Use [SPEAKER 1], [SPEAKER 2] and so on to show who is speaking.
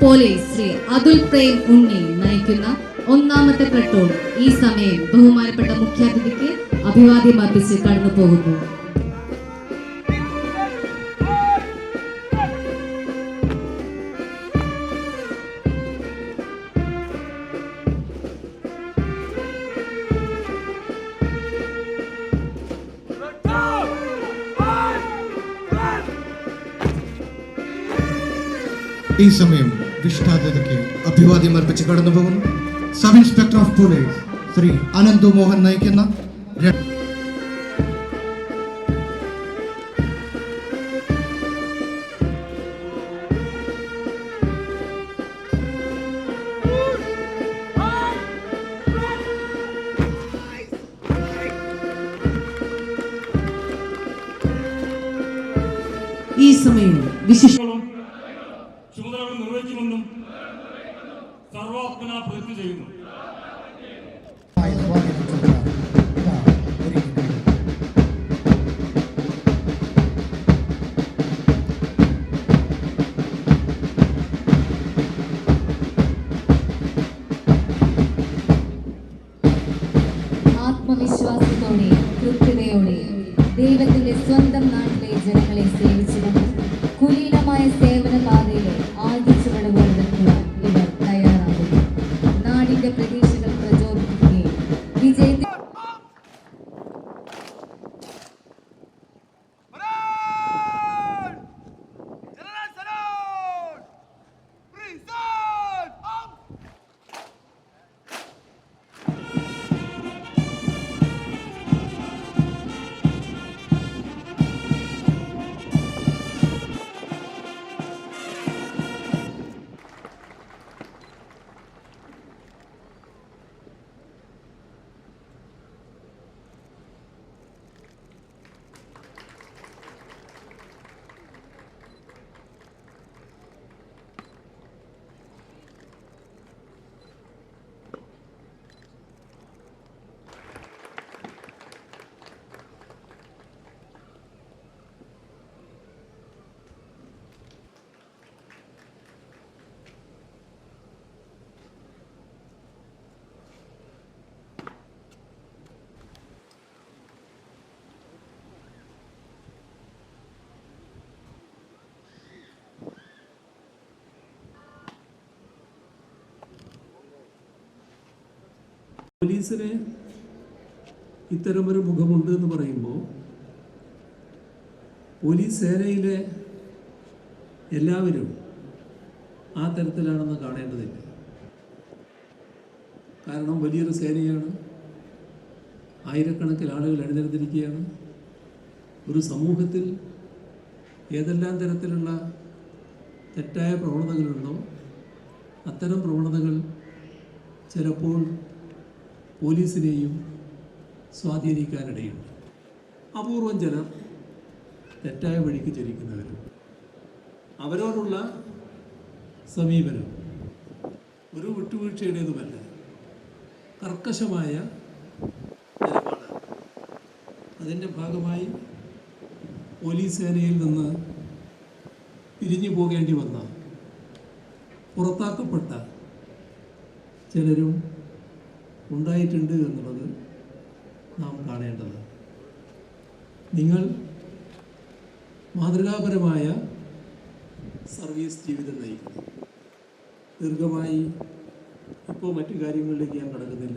[SPEAKER 1] Police Shri Atul Prem Unni നയിക്കുന്ന ഒന്നാമത്തെ platoon ഈ സമയം ബഹുമാനപ്പെട്ട മുഖ്യാതിഥിക്ക് അഭിവാദ്യം അർപ്പിച്ച് കടന്നു പോകുന്നു.
[SPEAKER 2] ഈ സമയം വിശിഷ്ടാതിഥിക്ക് അഭിവാദ്യം അർപ്പിച്ച് കടന്നു പോകുന്നു. Sub inspector of police Shri Ananthu Mohan നയിക്കുന്ന
[SPEAKER 3] ഈ സമയം വിശിഷ്ട
[SPEAKER 4] ചുമതലകൾ നിർവഹിക്കുമെന്നും സർവാത്മന പ്രതിജ്ഞ ചെയ്യുന്നു.
[SPEAKER 1] ആത്മവിശ്വാസത്തോടെ കൃത്യതയോടെ ദൈവത്തിന്റെ സ്വന്തം നാട്ടിലെ ജനങ്ങളെ സേവിച്ചുകൊണ്ട്
[SPEAKER 5] പോലീസിന് ഇത്തരമൊരു മുഖമുണ്ട് എന്ന് പറയുമ്പോൾ പോലീസ് സേനയിലെ എല്ലാവരും ആ തരത്തിലാണെന്ന് കാണേണ്ടതില്ല. കാരണം വലിയൊരു സേനയാണ്. ആയിരക്കണക്കിന് ആളുകൾ എഴുന്നേറ്റിരിക്കുകയാണ് ഒരു സമൂഹത്തിൽ ഏതെല്ലാം തരത്തിലുള്ള തെറ്റായ പ്രവണതകളുണ്ടോ അത്തരം പ്രവണതകൾ ചിലപ്പോൾ പോലീസിനെയും സ്വാധീനിക്കാനിടയുണ്ട്. അപൂർവം ചിലർ തെറ്റായ വഴിക്ക് ചരിക്കുന്നവരും അവരോടുള്ള സമീപനം ഒരു വിട്ടുവീഴ്ചയുടേതുമല്ല. കർക്കശമായ നിലപാട്. അതിന്റെ ഭാഗമായി പോലീസ് സേനയിൽ നിന്ന് പിരിഞ്ഞു പോകേണ്ടി വന്ന പുറത്താക്കപ്പെട്ട ചിലരും ഉണ്ടായിട്ടുണ്ട് എന്നുള്ളത് നാം കാണേണ്ടത്. നിങ്ങൾ മാതൃകാപരമായ സർവീസ് ജീവിതം നയിക്കുന്നു. ദീർഘമായി ഇപ്പോൾ മറ്റു കാര്യങ്ങളിലേക്ക് ഞാൻ കടക്കുന്നില്ല.